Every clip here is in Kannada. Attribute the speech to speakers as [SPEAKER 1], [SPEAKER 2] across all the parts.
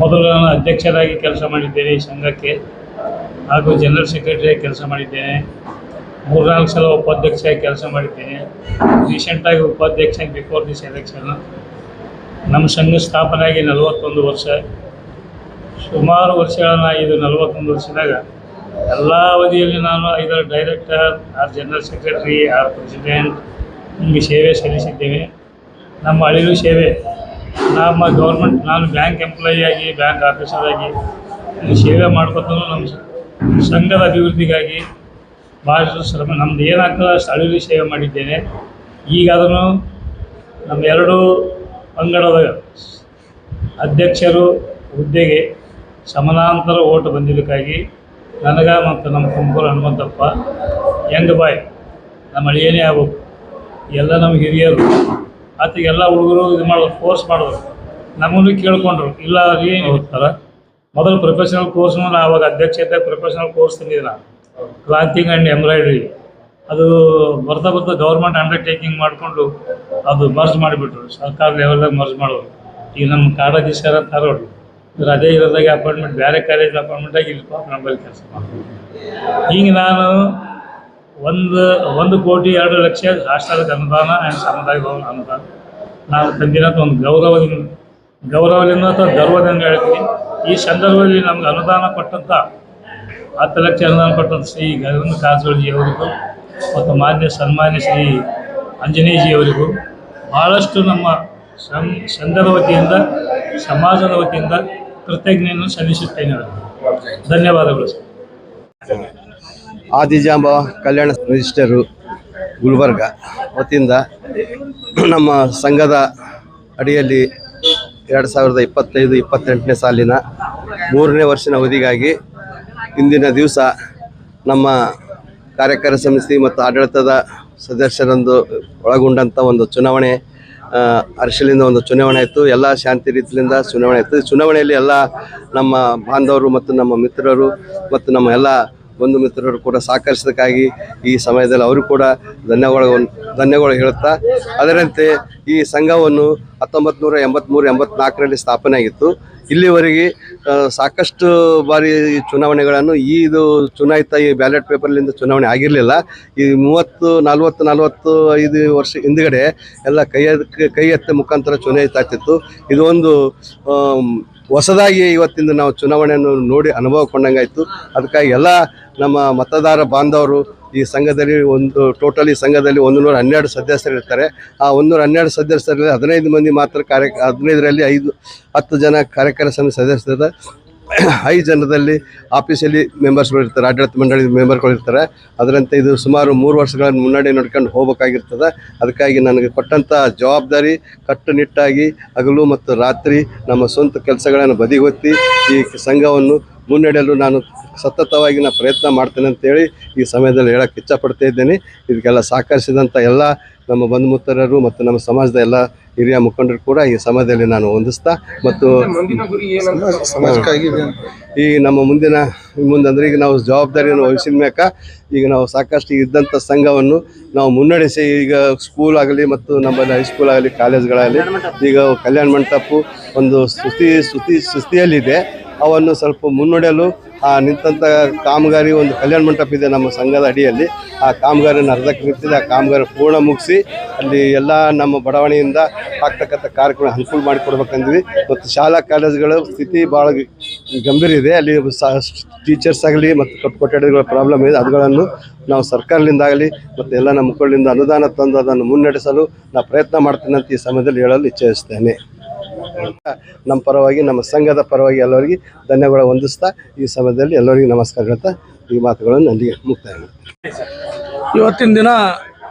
[SPEAKER 1] ಮೊದಲು ನಾನು ಅಧ್ಯಕ್ಷರಾಗಿ ಕೆಲಸ ಮಾಡಿದ್ದೇನೆ ಈ ಸಂಘಕ್ಕೆ. ಹಾಗೂ ಜನರಲ್ ಸೆಕ್ರೆಟರಿಯಾಗಿ ಕೆಲಸ ಮಾಡಿದ್ದೇನೆ. ಮೂರ್ನಾಲ್ಕು ಸಲ ಉಪಾಧ್ಯಕ್ಷರಾಗಿ ಕೆಲಸ ಮಾಡಿದ್ದೇನೆ. ರೀಸೆಂಟಾಗಿ ಉಪಾಧ್ಯಕ್ಷ ಬಿಫೋರ್ ದಿಸ್ ಎಲೆಕ್ಷನ್ ನಮ್ಮ ಸಂಘ ಸ್ಥಾಪನೆ ಆಗಿ ನಲವತ್ತೊಂದು ವರ್ಷ. ಸುಮಾರು ವರ್ಷಗಳನ್ನ ಇದು ನಲವತ್ತೊಂದು ವರ್ಷದಾಗ ಎಲ್ಲ ಅವಧಿಯಲ್ಲಿ ನಾನು ಇದರ director, or general secretary, or president ಹಿಂಗೆ ಸೇವೆ ಸಲ್ಲಿಸಿದ್ದೇವೆ. ನಮ್ಮ ಅಳಿಲು ಸೇವೆ ನಮ್ಮ ಗೌರ್ಮೆಂಟ್ ನಾನು ಬ್ಯಾಂಕ್ ಎಂಪ್ಲಾಯಿ ಆಗಿ ಬ್ಯಾಂಕ್ ಆಫೀಸರ್ ಆಗಿ ಸೇವೆ ಮಾಡ್ಕೊತ ನಮ್ಮ ಸಂಘದ ಅಭಿವೃದ್ಧಿಗಾಗಿ ಭಾಳಷ್ಟು ಶ್ರಮ, ನಮ್ದು ಏನಾಗ್ತದೆ ಸ್ಥಳೀಯ ಸೇವೆ ಮಾಡಿದ್ದೇನೆ. ಈಗ ಅದನ್ನು ನಮ್ಮ ಎರಡು ಪಂಗಡದ ಅಧ್ಯಕ್ಷರು ಹುದ್ದೆಗೆ ಸಮಾನಾಂತರ ಓಟ್ ಬಂದಿದ್ದಕ್ಕಾಗಿ ನನಗ ಮತ್ತು ನಮ್ಮ ತುಮಕೂರು ಹನುಮಂತಪ್ಪ, ಯಂಗ್ ಬಾಯ್, ನಮ್ಮ ಅಳಿಯನೇ ಆಗ್ಬೇಕು. ಎಲ್ಲ ನಮ್ಮ ಹಿರಿಯರು. ಆತಗೆಲ್ಲ ಹುಡುಗರು ಇದು ಮಾಡೋದು ಕೋರ್ಸ್ ಮಾಡಿದ್ರು ನಮ್ಮನ್ನು ಕೇಳ್ಕೊಂಡ್ರು. ಇಲ್ಲ ಏನು ಹೋಗ್ತಾರೆ ಮೊದಲು ಪ್ರೊಫೆಷನಲ್ ಕೋರ್ಸ್ನು ನಾ ಅವಾಗ ಅಧ್ಯಕ್ಷತೆ ಪ್ರೊಫೆಷನಲ್ ಕೋರ್ಸ್ ತಂದಿದ್ದೆ ನಾನು ಕ್ಲಾಂತಿಂಗ್ ಆ್ಯಂಡ್ ಎಂಬ್ರಾಯ್ಡ್ರಿ. ಅದು ಬರ್ತಾ ಬರ್ತಾ ಗೌರ್ಮೆಂಟ್ ಅಂಡರ್ಟೇಕಿಂಗ್ ಮಾಡಿಕೊಂಡು ಅದು ಮರ್ಜ್ ಮಾಡಿಬಿಟ್ರು. ಸರ್ಕಾರ ಲೆವೆಲ್ದಾಗ ಮರ್ಜ್ ಮಾಡೋರು. ಈಗ ನಮ್ಮ ಕಾಲೇಜ್ ಸರ್ ಅಂತ ಇದ್ರ ಇವ್ರು ಅದೇ ಇರೋದಾಗ ಅಪಾಯಿಂಟ್ಮೆಂಟ್ ಬೇರೆ ಕಾಲೇಜ್ ಅಪಾಯಿಂಟ್ಮೆಂಟಾಗಿ ಇಲ್ಲಿ ನಮ್ಮಲ್ಲಿ ಕೆಲಸ ಮಾಡ್ತೀವಿ ಹಿಂಗೆ ನಾನು ಒಂದು ಒಂದು ಕೋಟಿ ಎರಡು ಲಕ್ಷ ರಾಷ್ಟ್ರದ ಅನುದಾನ ಆ್ಯಂಡ್ ಸಮುದಾಯ ಭವನ ಅನುದಾನ. ನಾವು ತಂದಿರೋದು ಒಂದು ಗೌರವದಿಂದ ಗೌರವದಿಂದ ಅಥವಾ ಗರ್ವದಿಂದ ಹೇಳ್ತೀನಿ. ಈ ಸಂದರ್ಭದಲ್ಲಿ ನಮ್ಗೆ ಅನುದಾನ ಕೊಟ್ಟಂಥ ಹತ್ತು ಲಕ್ಷ ಅನುದಾನ ಕೊಟ್ಟಂಥ ಶ್ರೀ ಗಗನ ಕಾರಜೋಳಜಿ ಅವರಿಗೂ ಮತ್ತು ಮಾನ್ಯ ಸನ್ಮಾನ್ಯ ಶ್ರೀ ಆಂಜನೇಯಜಿ ಅವರಿಗೂ ಭಾಳಷ್ಟು ನಮ್ಮ ಸಂ, ಸಂಘದ ವತಿಯಿಂದ, ಸಮಾಜದ ವತಿಯಿಂದ ಕೃತಜ್ಞೆಯನ್ನು ಸಲ್ಲಿಸುತ್ತೇನೆ ಧನ್ಯವಾದಗಳು, ಸರ್.
[SPEAKER 2] ಆದಿಜಾಂಬ ಕಲ್ಯಾಣ ರಿಜಿಸ್ಟರು ಗುಲ್ಬರ್ಗ. ವತಿಯಿಂದ ನಮ್ಮ ಸಂಘದ ಅಡಿಯಲ್ಲಿ ಎರಡು ಸಾವಿರದ ಇಪ್ಪತ್ತೈದು, ಇಪ್ಪತ್ತೆಂಟನೇ ಸಾಲಿನ ಮೂರನೇ ವರ್ಷದ ಅವಧಿಗಾಗಿ ಇಂದಿನ ದಿವಸ ನಮ್ಮ ಕಾರ್ಯಕಾರ ಸಮಿತಿ ಮತ್ತು ಆಡಳಿತದ ಸದಸ್ಯರಂದು ಒಳಗೊಂಡಂಥ ಒಂದು ಚುನಾವಣೆ ಅರ್ಶಲಿಂದ ಒಂದು ಚುನಾವಣೆ ಆಯಿತು. ಎಲ್ಲ ಶಾಂತಿ ರೀತಿಯಿಂದ ಚುನಾವಣೆ ಆಯಿತು. ಚುನಾವಣೆಯಲ್ಲಿ ಎಲ್ಲ ನಮ್ಮ ಬಾಂಧವರು ಮತ್ತು ನಮ್ಮ ಮಿತ್ರರು ಮತ್ತು ನಮ್ಮ ಎಲ್ಲ ಬಂಧು ಮಿತ್ರರು ಕೂಡ ಸಹಕರಿಸಿದಕ್ಕಾಗಿ ಈ ಸಮಯದಲ್ಲಿ ಅವರು ಕೂಡ ಧನ್ಯವಾದ ಧನ್ಯವಾದ ಹೇಳುತ್ತಾ ಅದರಂತೆ ಈ ಸಂಘವನ್ನು ಹತ್ತೊಂಬತ್ತು ನೂರ ಎಂಬತ್ತ್ಮೂರು ಎಂಬತ್ನಾಲ್ಕರಲ್ಲಿ ಸ್ಥಾಪನೆ ಆಗಿತ್ತು. ಇಲ್ಲಿವರೆಗೆ ಸಾಕಷ್ಟು ಬಾರಿ ಚುನಾವಣೆಗಳನ್ನು ಈ ಇದು ಚುನಾಯಿತ ಈ ಬ್ಯಾಲೆಟ್ ಪೇಪರ್ಲಿಂದ ಚುನಾವಣೆ ಆಗಿರಲಿಲ್ಲ. ಈ ಮೂವತ್ತು ನಲ್ವತ್ತು ನಲ್ವತ್ತು ಐದು ವರ್ಷ ಹಿಂದುಗಡೆ ಎಲ್ಲ ಕೈ ಕೈ ಎತ್ತ ಮುಖಾಂತರ ಚುನಾಯಿತ ಆಗ್ತಿತ್ತು. ಇದು ಒಂದು ಆಮ್, ಹೊಸದಾಗಿ ಇವತ್ತಿಂದ ನಾವು ಚುನಾವಣೆಯನ್ನು ನೋಡಿ ಅನುಭವ ಕೊಂಡಂಗಾಯಿತು. ಅದಕ್ಕಾಗಿ ಎಲ್ಲ ನಮ್ಮ ಮತದಾರ ಬಾಂಧವರು ಈ ಸಂಘದಲ್ಲಿ ಒಂದು, ಟೋಟಲಿ ಸಂಘದಲ್ಲಿ ಒಂದು ನೂರ ಹನ್ನೆರಡು ಸದಸ್ಯರು ಇರ್ತಾರೆ. ಆ ಒಂದು ನೂರ ಹನ್ನೆರಡು ಸದಸ್ಯರಲ್ಲಿ ಹದಿನೈದು ಮಂದಿ ಮಾತ್ರ ಕಾರ್ಯ, ಹದಿನೈದರಲ್ಲಿ ಐದು, ಹತ್ತು ಜನ ಕಾರ್ಯಕಾರಿ ಸಮಿತಿ ಸದಸ್ಯರ ಐದು ಜನದಲ್ಲಿ ಆಫೀಸಲ್ಲಿ ಮೆಂಬರ್ಸ್ಗಳು ಇರ್ತಾರೆ, ಆಡಳಿತ ಮಂಡಳಿ ಮೆಂಬರ್ಗಳು ಇರ್ತಾರೆ. ಅದರಂತೆ ಇದು ಸುಮಾರು ಮೂರು ವರ್ಷಗಳ ಮುನ್ನಡೆ ನೋಡ್ಕೊಂಡು ಹೋಗಬೇಕಾಗಿರ್ತದೆ. ಅದಕ್ಕಾಗಿ ನನಗೆ ಕೊಟ್ಟಂಥ ಜವಾಬ್ದಾರಿ, ಕಟ್ಟುನಿಟ್ಟಾಗಿ ಹಗಲು ಮತ್ತು ರಾತ್ರಿ ನಮ್ಮ ಸ್ವಂತ ಕೆಲಸಗಳನ್ನು ಬದಿಗೊತ್ತಿ ಈ ಸಂಘವನ್ನು ಮುನ್ನಡೆಯಲು ನಾನು ಸತತವಾಗಿ ನಾನು ಪ್ರಯತ್ನ ಮಾಡ್ತೇನೆ ಅಂತೇಳಿ ಈ ಸಮಯದಲ್ಲಿ ಹೇಳಕ್ಕೆ ಇಚ್ಛಪಡ್ತಾ ಇದ್ದೇನೆ. ಇದಕ್ಕೆಲ್ಲ ಸಹಕರಿಸಿದಂಥ ಎಲ್ಲ ನಮ್ಮ ಬಂಧು ಮಿತ್ರರು ಮತ್ತು ನಮ್ಮ ಸಮಾಜದ ಎಲ್ಲ ಹಿರಿಯ ಮುಖಂಡರು ಕೂಡ ಈ ಸಮಯದಲ್ಲಿ ನಾನು ಹೊಂದಿಸ್ತಾ ಮತ್ತು ಈ ನಮ್ಮ ಮುಂದಿನ ಮುಂದಂದ್ರೆ ಈಗ ನಾವು ಜವಾಬ್ದಾರಿಯನ್ನು ವಹಿಸಿದ ಮ್ಯಾಕ ಈಗ ನಾವು ಸಾಕಷ್ಟು ಇದ್ದಂಥ ಸಂಘವನ್ನು ನಾವು ಮುನ್ನಡೆಸಿ ಈಗ ಸ್ಕೂಲ್ ಆಗಲಿ ಮತ್ತು ನಮ್ಮಲ್ಲಿ ಹೈಸ್ಕೂಲ್ ಆಗಲಿ ಕಾಲೇಜ್ಗಳಾಗಲಿ ಈಗ ಕಲ್ಯಾಣ ಮಂಟಪ ಒಂದು ಸ್ತುತಿ ಸ್ತುತಿ ಸ್ಥಿತಿಯಲ್ಲಿದೆ ಅವನ್ನು ಸ್ವಲ್ಪ ಮುನ್ನಡೆಯಲು, ಆ ನಿಂತಂಥ ಕಾಮಗಾರಿ ಒಂದು ಕಲ್ಯಾಣ ಮಂಟಪ ಇದೆ ನಮ್ಮ ಸಂಘದ ಅಡಿಯಲ್ಲಿ. ಆ ಕಾಮಗಾರಿಯನ್ನು ಅರ್ಧಕ್ಕೆ ನಿಂತಿದೆ. ಆ ಕಾಮಗಾರಿ ಪೂರ್ಣ ಮುಗಿಸಿ ಅಲ್ಲಿ ಎಲ್ಲ ನಮ್ಮ ಬಡಾವಣೆಯಿಂದ ಆಗ್ತಕ್ಕಂಥ ಕಾರ್ಯಕ್ರಮ ಅನುಕೂಲ ಮಾಡಿಕೊಡ್ಬೇಕಂದ್ವಿ. ಮತ್ತು ಶಾಲಾ ಕಾಲೇಜುಗಳ ಸ್ಥಿತಿ ಭಾಳ ಗಂಭೀರ ಇದೆ. ಅಲ್ಲಿ ಟೀಚರ್ಸ್ ಆಗಲಿ ಮತ್ತು ಕೊಠಡಿಗಳ ಪ್ರಾಬ್ಲಮ್ ಇದೆ. ಅದುಗಳನ್ನು ನಾವು ಸರ್ಕಾರದಿಂದ ಆಗಲಿ ಮತ್ತು ಎಲ್ಲ ನಮ್ಮ ಮಕ್ಕಳಿಂದ ಅನುದಾನ ತಂದು ಅದನ್ನು ಮುನ್ನಡೆಸಲು ನಾವು ಪ್ರಯತ್ನ ಮಾಡ್ತೇನೆ ಅಂತ ಈ ಸಮಯದಲ್ಲಿ ಹೇಳಲು ಇಚ್ಛಿಸ್ತೇನೆ ನಮ್ಮ ಪರವಾಗಿ, ನಮ್ಮ ಸಂಘದ ಪರವಾಗಿ ಎಲ್ಲರಿಗೆ ಧನ್ಯವಾದ ಹೊಂದಿಸ್ತಾ ಈ ಸಮಯದಲ್ಲಿ ಎಲ್ಲರಿಗೂ ನಮಸ್ಕಾರ ಹೇಳ್ತಾ ಈ ಮಾತುಗಳನ್ನು ಅಲ್ಲಿಗೆ ಮುಕ್ತಾಯ
[SPEAKER 3] ಇವತ್ತಿನ ದಿನ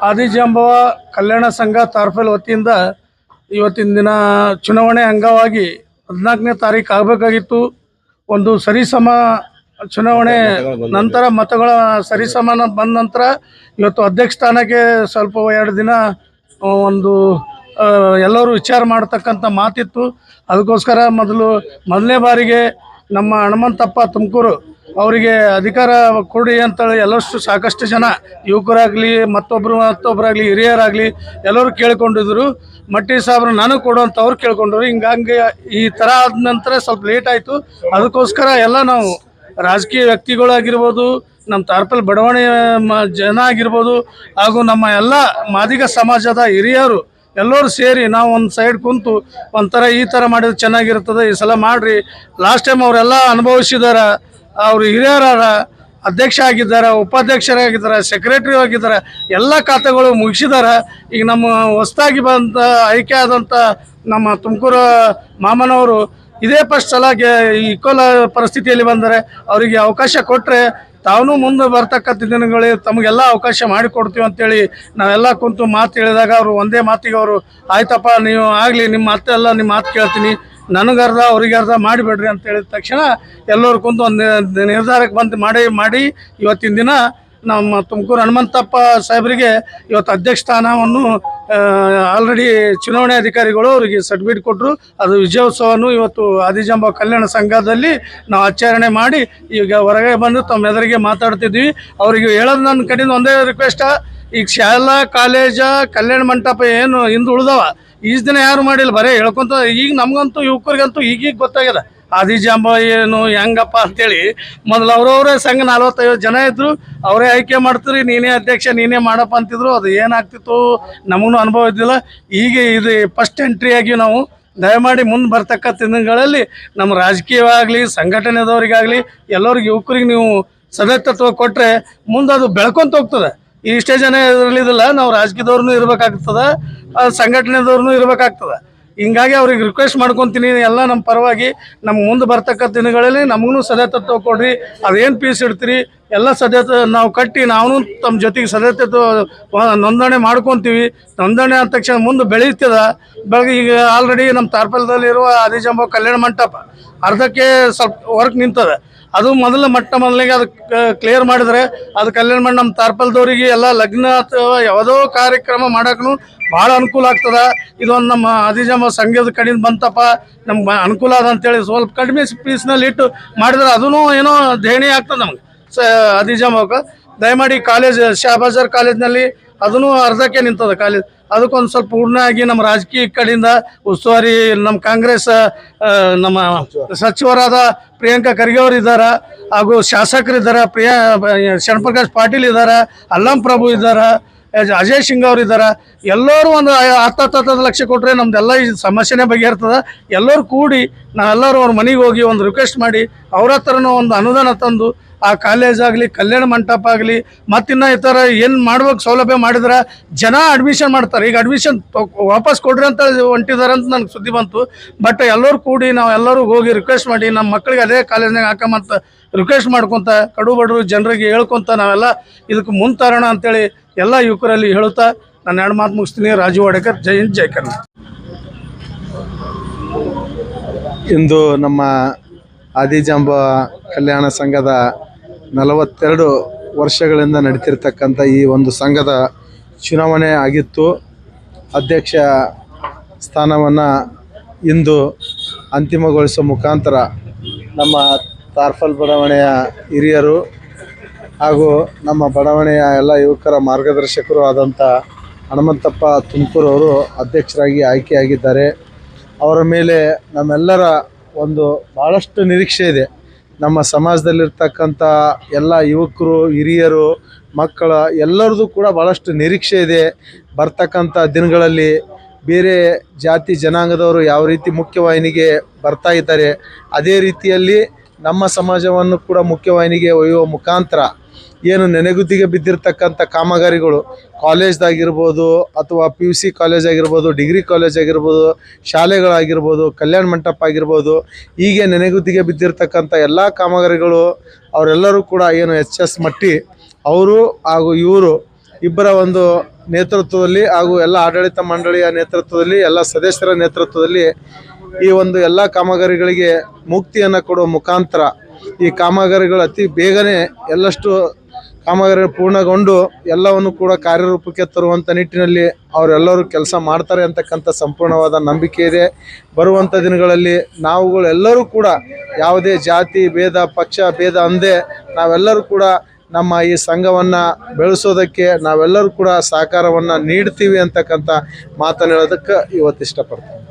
[SPEAKER 3] ಆದಿಜಾಂಬವ ಕಲ್ಯಾಣ ಸಂಘ ತಾರ್ಫೆಲ್ ವತಿಯಿಂದ ಇವತ್ತಿನ ದಿನ ಚುನಾವಣೆ ಅಂಗವಾಗಿ ಹದಿನಾಲ್ಕನೇ ತಾರೀಕು ಆಗಬೇಕಾಗಿತ್ತು. ಒಂದು ಸರಿಸಮ ಚುನಾವಣೆ ನಂತರ ಮತಗಳ ಸರಿಸಮಾನ ಬಂದ ನಂತರ ಇವತ್ತು ಅಧ್ಯಕ್ಷ ಸ್ಥಾನಕ್ಕೆ ಸ್ವಲ್ಪ ಎರಡು ದಿನ, ಒಂದು ಎಲ್ಲರೂ ವಿಚಾರ ಮಾಡ್ತಕ್ಕಂಥ ಮಾತಿತ್ತು. ಅದಕ್ಕೋಸ್ಕರ ಮೊದಲು ಮೊದಲನೇ ಬಾರಿಗೆ ನಮ್ಮ ಹನುಮಂತಪ್ಪ ತುಮಕೂರು ಅವರಿಗೆ ಅಧಿಕಾರ ಕೊಡಿ ಅಂತೇಳಿ ಎಲ್ಲಷ್ಟು ಸಾಕಷ್ಟು ಜನ ಯುವಕರಾಗಲಿ ಮತ್ತೊಬ್ಬರು ಮತ್ತೊಬ್ಬರಾಗಲಿ ಹಿರಿಯರಾಗಲಿ ಎಲ್ಲರೂ ಕೇಳ್ಕೊಂಡಿದ್ರು. ಮಟ್ಟಿ ಸಾಬ್ರು ನನಗೆ ಕೊಡುವಂತ ಅವ್ರು ಕೇಳ್ಕೊಂಡ್ರು ಹಿಂಗಂಗೆ ಈ ಥರ ಆದ ನಂತರ ಸ್ವಲ್ಪ ಲೇಟ್ ಆಯಿತು. ಅದಕ್ಕೋಸ್ಕರ ಎಲ್ಲ ನಾವು ರಾಜಕೀಯ ವ್ಯಕ್ತಿಗಳಾಗಿರ್ಬೋದು, ನಮ್ಮ ತಾರ್ಪಲ್ ಬಡಾವಣೆ ಮ- ಜನ ಆಗಿರ್ಬೋದು ಹಾಗೂ ನಮ್ಮ ಎಲ್ಲ ಮಾದಿಗ ಸಮಾಜದ ಹಿರಿಯರು ಎಲ್ಲರೂ ಸೇರಿ ನಾವು ಒಂದು ಸೈಡ್ ಕುಂತು ಒಂಥರ ಈ ಥರ ಮಾಡಿದ್ರೆ ಚೆನ್ನಾಗಿರ್ತದೆ ಈ ಸಲ ಮಾಡಿರಿ. ಲಾಸ್ಟ್ ಟೈಮ್ ಅವರೆಲ್ಲ ಅನುಭವಿಸಿದಾರ, ಅವರು ಹಿರಿಯರಾರ ಅಧ್ಯಕ್ಷ ಆಗಿದ್ದಾರೆ, ಉಪಾಧ್ಯಕ್ಷರಾಗಿದ್ದಾರೆ ಸೆಕ್ರೆಟರಿ ಆಗಿದ್ದಾರೆ, ಎಲ್ಲ ಖಾತೆಗಳು ಮುಗಿಸಿದಾರ. ಈಗ ನಮ್ಮ ಹೊಸದಾಗಿ ಬಂದ ಆಯ್ಕೆ ಆದಂಥ ನಮ್ಮ ತುಮಕೂರು ಮಾಮನವರು ಇದೇ ಫಸ್ಟ್ ಸಲ ಈಕ್ವಲ್ ಪರಿಸ್ಥಿತಿಯಲ್ಲಿ ಬಂದರೆ ಅವರಿಗೆ ಅವಕಾಶ ಕೊಟ್ಟರೆ ತಾವೂ ಮುಂದೆ ಬರ್ತಕ್ಕಂಥ ದಿನಗಳಲ್ಲಿ ತಮಗೆಲ್ಲ ಅವಕಾಶ ಮಾಡಿಕೊಡ್ತೀವಿ ಅಂತೇಳಿ ನಾವೆಲ್ಲ ಕುಂತು ಮಾತು ಹೇಳಿದಾಗ ಅವರು ಒಂದೇ ಮಾತಿಗೆ ಅವರು, ಆಯ್ತಪ್ಪ, ನೀವು ಆಗಲಿ, ನಿಮ್ಮ ಮಾತೆಲ್ಲ ನಿಮ್ಮ ಮಾತು ಕೇಳ್ತೀನಿ. ನನಗರ್ಧ ಅವ್ರಿಗೆ ಅರ್ಧ ಮಾಡಿಬಿಡ್ರಿ ಅಂತ ಹೇಳಿದ ತಕ್ಷಣ ಎಲ್ಲರೂ ಕುಂತು ಒಂದು ನಿರ್ಧಾರಕ್ಕೆ ಬಂದು ಮಾಡಿ ಮಾಡಿ ಇವತ್ತಿನ ದಿನ ನಮ್ಮ ತುಮಕೂರು ಹನುಮಂತಪ್ಪ ಸಾಹೇಬರಿಗೆ ಇವತ್ತು ಅಧ್ಯಕ್ಷ ಸ್ಥಾನವನ್ನು ಆಲ್ರೆಡಿ ಚುನಾವಣೆ ಅಧಿಕಾರಿಗಳು ಅವರಿಗೆ ಸರ್ಟಿಫಿಕೇಟ್ ಕೊಟ್ಟರು ಅದು ವಿಜಯೋತ್ಸವನು ಇವತ್ತು ಆದಿಜಾಂಬ ಕಲ್ಯಾಣ ಸಂಘದಲ್ಲಿ ನಾವು ಆಚರಣೆ ಮಾಡಿ ಈಗ ಹೊರಗೆ ಬಂದು ತಮ್ಮ ಎದುರಿಗೆ ಮಾತಾಡ್ತಿದ್ವಿ. ಅವರಿಗೆ ಹೇಳೋದು ನನ್ನ ಕಡೆಯಿಂದ ಒಂದೇ ರಿಕ್ವೆಸ್ಟ ಈಗ ಶಾಲಾ, ಕಾಲೇಜ, ಕಲ್ಯಾಣ ಮಂಟಪ ಏನು ಹಿಂದೆ ಉಳ್ದವ. ಈಜ್ ದಿನ ಯಾರು ಮಾಡಿಲ್ಲ, ಬರೇ ಹೇಳ್ಕೊಂತ, ಈಗ ನಮಗಂತೂ, ಯುವಕರಿಗಂತೂ ಈಗೀಗ ಗೊತ್ತಾಗ್ಯದ. ಆದಿಜಾಂಬ ಏನು ಹೆಂಗಪ್ಪ ಅಂತೇಳಿ, ಮೊದಲು ಅವ್ರವರೇ ಸಂಘ ನಲ್ವತ್ತೈವತ್ತು ಜನ ಇದ್ರು, ಅವರೇ ಆಯ್ಕೆ ಮಾಡ್ತೀರಿ ನೀನೇ ಅಧ್ಯಕ್ಷ, ನೀನೇ ಮಾಡಪ್ಪ ಅಂತಿದ್ರು, ಅದು ಏನಾಗ್ತಿತ್ತು ನಮಗೂ ಅನುಭವ ಇದ್ದಿಲ್ಲ. ಈಗ ಇದು ಫಸ್ಟ್ ಎಂಟ್ರಿ ಆಗಿ ನಾವು ದಯಮಾಡಿ ಮುಂದೆ ಬರ್ತಕ್ಕಂಥ ದಿನಗಳಲ್ಲಿ ನಮ್ಮ ರಾಜಕೀಯವಾಗಲಿ, ಸಂಘಟನೆದವರಿಗಾಗಲಿ, ಎಲ್ಲರಿಗೂ ಯುವಕರಿಗೆ ನೀವು ಸದಸ್ಯತ್ವ ಕೊಟ್ಟರೆ ಮುಂದೆ ಅದು ಬೆಳ್ಕೊಂತ ಹೋಗ್ತದೆ. ಇಷ್ಟೇ ಜನ ಇರಲಿಲ್ಲ ನಾವು ರಾಜಕೀಯದವ್ರನ್ನೂ ಇರಬೇಕಾಗ್ತದೆ ಸಂಘಟನೆದವ್ರನ್ನೂ ಇರ್ಬೇಕಾಗ್ತದೆ. ಹಿಂಗಾಗಿ ಅವ್ರಿಗೆ ರಿಕ್ವೆಸ್ಟ್ ಮಾಡ್ಕೊತೀನಿ, ಎಲ್ಲ ನಮ್ಮ ಪರವಾಗಿ ನಮ್ಗೆ ಮುಂದೆ ಬರ್ತಕ್ಕಂಥ ದಿನಗಳಲ್ಲಿ ನಮಗೂ ಸದಸ್ಯತ್ವ ಕೊಡ್ರಿ, ಅದೇನು ಪೀಸ್ ಇಡ್ತೀರಿ, ಎಲ್ಲ ಸದಸ್ಯ ನಾವು ಕಟ್ಟಿ ನಾವು ತಮ್ಮ ಜೊತೆಗೆ ಸದಸ್ಯತ್ವ ನೋಂದಣಿ ಮಾಡ್ಕೊತೀವಿ. ನೋಂದಣಿ ಆದ ತಕ್ಷಣ ಮುಂದೆ ಬೆಳೀತದ. ಬೆಳಗ್ಗೆ ಈಗ ಆಲ್ರೆಡಿ ನಮ್ಮ ತಾರ್ಪಲ್ದಲ್ಲಿರುವ ಆದಿಜಾಂಬ ಕಲ್ಯಾಣ ಮಂಟಪ, ಅರ್ಧಕ್ಕೆ ಸ್ವಲ್ಪ ವರ್ಕ್ ನಿಂತದೆ. ಅದು ಮೊದಲ ಮಟ್ಟ ಮೊದಲಿಗೆ ಅದು ಕ್ಲಿಯರ್ ಮಾಡಿದ್ರೆ ಅದು ಕಲ್ಯಾಣ ಮಾಡಿ ನಮ್ಮ ತಾರ್ಪಲ್ದವ್ರಿಗೆ ಎಲ್ಲ ಲಗ್ನ ಅಥವಾ ಯಾವುದೋ ಕಾರ್ಯಕ್ರಮ ಮಾಡೋಕ್ಕೂ ಭಾಳ ಅನುಕೂಲ ಆಗ್ತದೆ. ಇದೊಂದು ನಮ್ಮ ಆದಿಜಾಮ ಸಂಘದ ಕಡೆಯಿಂದ ಬಂತಪ್ಪ, ನಮ್ಗೆ ಅನುಕೂಲ ಅದ ಅಂತೇಳಿ ಸ್ವಲ್ಪ ಕಡಿಮೆ ಪೀಸ್ನಲ್ಲಿ ಇಟ್ಟು ಮಾಡಿದ್ರೆ ಅದೂ ಏನೋ ದೇಣಿ ಆಗ್ತದೆ ನಮ್ಗೆ. ಸ ಆದಿಜಾಮಕ್ಕೆ ದಯಮಾಡಿ ಕಾಲೇಜ್ ಶಾಬಾಜಾರ್ ಕಾಲೇಜ್ನಲ್ಲಿ ಅದೂ ಅರ್ಧಕ್ಕೆ ನಿಂತದ ಕಾಲೇಜ್ ಅದಕ್ಕೊಂದು ಸ್ವಲ್ಪ ಪೂರ್ಣ ಆಗಿ ನಮ್ಮ ರಾಜಕೀಯ ಕಡೆಯಿಂದ ಉಸ್ತುವಾರಿ ನಮ್ಮ ಕಾಂಗ್ರೆಸ್ ನಮ್ಮ ಸಚಿವರಾದ ಪ್ರಿಯಾಂಕಾ ಖರ್ಗೆ ಅವರು ಇದ್ದಾರೆ, ಹಾಗೂ ಶಾಸಕರಿದ್ದಾರೆ, ಪ್ರಿಯಾ ಶರಣಪ್ರಕಾಶ್ ಪಾಟೀಲ್ ಇದ್ದಾರೆ, ಅಲ್ಲಂ ಪ್ರಭು ಇದ್ದಾರೆ ಅಜಯ್ ಸಿಂಗ್ ಅವರು ಇದ್ದಾರೆ ಎಲ್ಲರೂ ಒಂದು ಹತ್ತು ಹತ್ತು ಹತ್ತು ಲಕ್ಷ ಕೊಟ್ಟರೆ ನಮ್ದೆಲ್ಲ ಈ ಸಮಸ್ಯೆನೇ ಬಗೆಹರ್ತದೆ. ಎಲ್ಲರೂ ಕೂಡಿ ನಾವೆಲ್ಲರೂ ಅವ್ರ ಮನೆಗೆ ಹೋಗಿ ಒಂದು ರಿಕ್ವೆಸ್ಟ್ ಮಾಡಿ, ಅವ್ರ ಹತ್ರನೂ ಒಂದು ಅನುದಾನ ತಂದು, ಆ ಕಾಲೇಜ್ ಆಗಲಿ, ಕಲ್ಯಾಣ ಮಂಟಪ ಆಗಲಿ, ಮತ್ತಿನ್ನ ಈ ಥರ ಏನು ಮಾಡ್ಬೇಕು ಸೌಲಭ್ಯ ಮಾಡಿದ್ರೆ ಜನ ಅಡ್ಮಿಷನ್ ಮಾಡ್ತಾರೆ. ಈಗ ಅಡ್ಮಿಷನ್ ವಾಪಸ್ ಕೊಡ್ರಿ ಅಂತ ಹೊಂಟಿದಾರೆ ಅಂತ ನನಗೆ ಸುದ್ದಿ ಬಂತು. ಬಟ್ ಎಲ್ಲರೂ ಕೂಡಿ ನಾವು ಎಲ್ಲರೂ ಹೋಗಿ ರಿಕ್ವೆಸ್ಟ್ ಮಾಡಿ, ನಮ್ಮ ಮಕ್ಕಳಿಗೆ ಅದೇ ಕಾಲೇಜ್ನಾಗ ಹಾಕಮಂತ ರಿಕ್ವೆಸ್ಟ್ ಮಾಡ್ಕೊತ, ಕಡು ಬಡವರು ಜನರಿಗೆ ಹೇಳ್ಕೊತ ನಾವೆಲ್ಲ ಇದಕ್ಕೆ ಮುಂತರೋಣ ಅಂತೇಳಿ ಎಲ್ಲ ಯುವಕರಲ್ಲಿ ಹೇಳುತ್ತಾ ನಾನು ಎರಡು ಮಾತು ಮುಗಿಸ್ತೀನಿ. ರಾಜು ವಾಡೇಕರ್, ಜೈ ಹಿಂದ್, ಜೈ ಕರ್ನಾಟಕ.
[SPEAKER 4] ಇಂದು ನಮ್ಮ ಆದಿಜಾಂಬ ಕಲ್ಯಾಣ ಸಂಘದ ನಲವತ್ತೆರಡು ವರ್ಷಗಳಿಂದ ನಡೀತಿರ್ತಕ್ಕಂಥ ಈ ಒಂದು ಸಂಘದ ಚುನಾವಣೆ ಆಗಿತ್ತು. ಅಧ್ಯಕ್ಷ ಸ್ಥಾನವನ್ನು ಇಂದು ಅಂತಿಮಗೊಳಿಸುವ ಮುಖಾಂತರ ನಮ್ಮ ತಾರ್ಫಲ್ ಬಡಾವಣೆಯ ಹಿರಿಯರು ಹಾಗೂ ನಮ್ಮ ಬಡಾವಣೆಯ ಎಲ್ಲ ಯುವಕರ ಮಾರ್ಗದರ್ಶಕರು ಆದಂಥ ಹನುಮಂತಪ್ಪ ತುಮಕೂರು ಅವರು ಅಧ್ಯಕ್ಷರಾಗಿ ಆಯ್ಕೆಯಾಗಿದ್ದಾರೆ. ಅವರ ಮೇಲೆ ನಮ್ಮೆಲ್ಲರ ಒಂದು ಭಾಳಷ್ಟು ನಿರೀಕ್ಷೆ ಇದೆ. ನಮ್ಮ ಸಮಾಜದಲ್ಲಿರ್ತಕ್ಕಂಥ ಎಲ್ಲ ಯುವಕರು, ಹಿರಿಯರು, ಮಕ್ಕಳ ಎಲ್ಲರದ್ದು ಕೂಡ ಭಾಳಷ್ಟು ನಿರೀಕ್ಷೆ ಇದೆ. ಬರ್ತಕ್ಕಂಥ ದಿನಗಳಲ್ಲಿ ಬೇರೆ ಜಾತಿ ಜನಾಂಗದವರು ಯಾವ ರೀತಿ ಮುಖ್ಯವಾಹಿನಿಗೆ ಬರ್ತಾ ಇದ್ದಾರೆ, ಅದೇ ರೀತಿಯಲ್ಲಿ ನಮ್ಮ ಸಮಾಜವನ್ನು ಕೂಡ ಮುಖ್ಯವಾಹಿನಿಗೆ ಒಯ್ಯುವ ಮುಖಾಂತರ ಏನು ನೆನೆಗುದ್ದಿಗೆ ಬಿದ್ದಿರ್ತಕ್ಕಂಥ ಕಾಮಗಾರಿಗಳು ಕಾಲೇಜ್ದಾಗಿರ್ಬೋದು ಅಥವಾ ಪಿ ಯು ಸಿ ಕಾಲೇಜ್ ಆಗಿರ್ಬೋದು ಡಿಗ್ರಿ ಕಾಲೇಜ್ ಆಗಿರ್ಬೋದು ಶಾಲೆಗಳಾಗಿರ್ಬೋದು, ಕಲ್ಯಾಣ ಮಂಟಪ ಆಗಿರ್ಬೋದು, ಹೀಗೆ ನೆನೆಗುದ್ದಿಗೆ ಬಿದ್ದಿರತಕ್ಕಂಥ ಎಲ್ಲ ಕಾಮಗಾರಿಗಳು ಅವರೆಲ್ಲರೂ ಕೂಡ ಏನು ಎಚ್ ಎಸ್ ಮಟ್ಟಿ ಅವರು ಹಾಗೂ ಇವರು ಇಬ್ಬರ ಒಂದು ನೇತೃತ್ವದಲ್ಲಿ ಹಾಗೂ ಎಲ್ಲ ಆಡಳಿತ ಮಂಡಳಿಯ ನೇತೃತ್ವದಲ್ಲಿ, ಎಲ್ಲ ಸದಸ್ಯರ ನೇತೃತ್ವದಲ್ಲಿ ಈ ಒಂದು ಎಲ್ಲ ಕಾಮಗಾರಿಗಳಿಗೆ ಮುಕ್ತಿಯನ್ನು ಕೊಡುವ ಮುಖಾಂತರ ಈ ಕಾಮಗಾರಿಗಳು ಅತಿ ಬೇಗನೆ ಎಲ್ಲಷ್ಟು ಕಾಮಗಾರಿ ಪೂರ್ಣಗೊಂಡು ಎಲ್ಲವನ್ನು ಕೂಡ ಕಾರ್ಯರೂಪಕ್ಕೆ ತರುವಂಥ ನಿಟ್ಟಿನಲ್ಲಿ ಅವರೆಲ್ಲರೂ ಕೆಲಸ ಮಾಡ್ತಾರೆ ಅಂತಕ್ಕಂಥ ಸಂಪೂರ್ಣವಾದ ನಂಬಿಕೆ ಇದೆ. ಬರುವಂಥ ದಿನಗಳಲ್ಲಿ ನಾವುಗಳೆಲ್ಲರೂ ಕೂಡ ಯಾವುದೇ ಜಾತಿ, ಭೇದ, ಪಕ್ಷ, ಭೇದ ಅಂದೇ ನಾವೆಲ್ಲರೂ ಕೂಡ ನಮ್ಮ ಈ ಸಂಘವನ್ನು ಬೆಳೆಸೋದಕ್ಕೆ ನಾವೆಲ್ಲರೂ ಕೂಡ ಸಹಕಾರವನ್ನು ನೀಡ್ತೀವಿ ಅಂತಕ್ಕಂಥ ಮಾತನ್ನು ಹೇಳೋದಕ್ಕೆ ಇವತ್ತು ಇಷ್ಟಪಡ್ತೀನಿ.